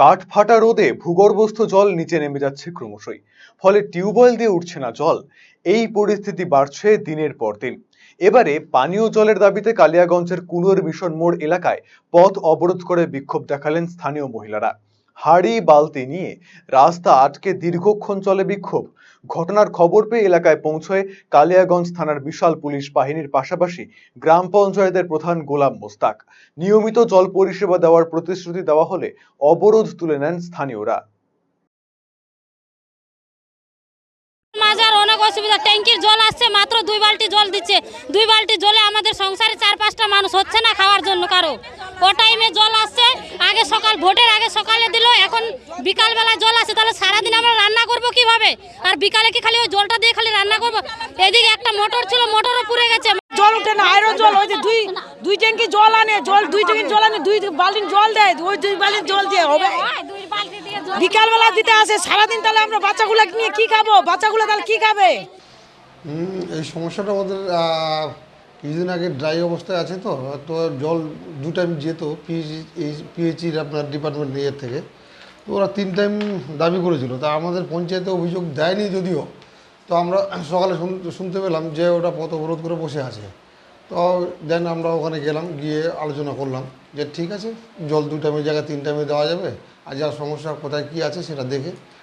কাঠ ফাটা রোদে ভূগর্ভস্থ জল নিচে নেমে যাচ্ছে ক্রমশই। ফলে টিউবওয়েল দিয়ে উঠছে না জল। এই পরিস্থিতি বাড়ছে দিনের পর দিন। এবারে পানীয় জলের দাবিতে কালিয়াগঞ্জের কুনোর মিশন মোড় এলাকায় পথ অবরোধ করে বিক্ষোভ দেখালেন স্থানীয় মহিলারা। হাড়ি বালতি নিয়ে রাস্তা আটকে দীর্ঘক্ষণ চলে বিক্ষোভ। ঘটনার খবর পেয়ে এলাকায় পৌঁছয় কালিয়াগঞ্জ থানার বিশাল পুলিশ বাহিনীর পাশাপাশি গ্রাম পঞ্চায়েতের প্রধান গোলাম মোস্তাক। নিয়মিত জল পরিষেবা দেওয়ার প্রতিশ্রুতি দেওয়া হলে অবরোধ তুলে নেন স্থানীয়রা। অনেক অসুবিধা। ট্যাঙ্কির জল আসছে, মাত্র দুই বালতি জল দিচ্ছে। দুই বালতি জলে আমাদের সংসারে চার পাঁচটা মানুষ হচ্ছে না খাওয়ার জন্য কারও। ও টাইমে জল আসছে সকাল ভোটের আগে সকালে দিল এখন বিকালবেলা জল আসছে তাহলে সারাদিন আমরা রান্না করব কীভাবে? আর বিকালে কি খালি ওই জলটা দিয়ে খালি রান্না করব? এদিকে একটা মোটর ছিল মোটরও পুড়ে গেছে। জল ওঠে না আয়রন জল ওই যে দুই দুই ট্যাঙ্কি জল আনে? জল দুই ট্যাঙ্কি জল আনে? দুই বালতি জল দেয় ওই দুই বালতি জল দিয়ে হবে। দুই বালতি দিয়ে জল বিকালবেলা দিতে আসে সারাদিন তাহলে আমরা বাচ্চাগুলো নিয়ে কি খাব? বাচ্চাগুলো তাহলে কি খাবে? এই সমস্যাটা আমাদের কিছুদিন আগে ড্রাই অবস্থায় আছে তো তো জল দু টাইম যেত পিএইচি পিএইচির আপনার ডিপার্টমেন্ট ইয়ের থেকে। তো ওরা তিন টাইম দাবি করেছিল। তা আমাদের পঞ্চায়েতে অভিযোগ দেয়নি যদিও। তো আমরা সকালে শুন- শুনতে পেলাম যে ওটা পথ অবরোধ করে বসে আছে। তো দেন আমরা ওখানে গেলাম, গিয়ে আলোচনা করলাম যে ঠিক আছে, জল দু টাইমের জায়গায় তিন টাইমে দেওয়া যাবে। আর যা সমস্যা কোথায় কী আছে সেটা দেখে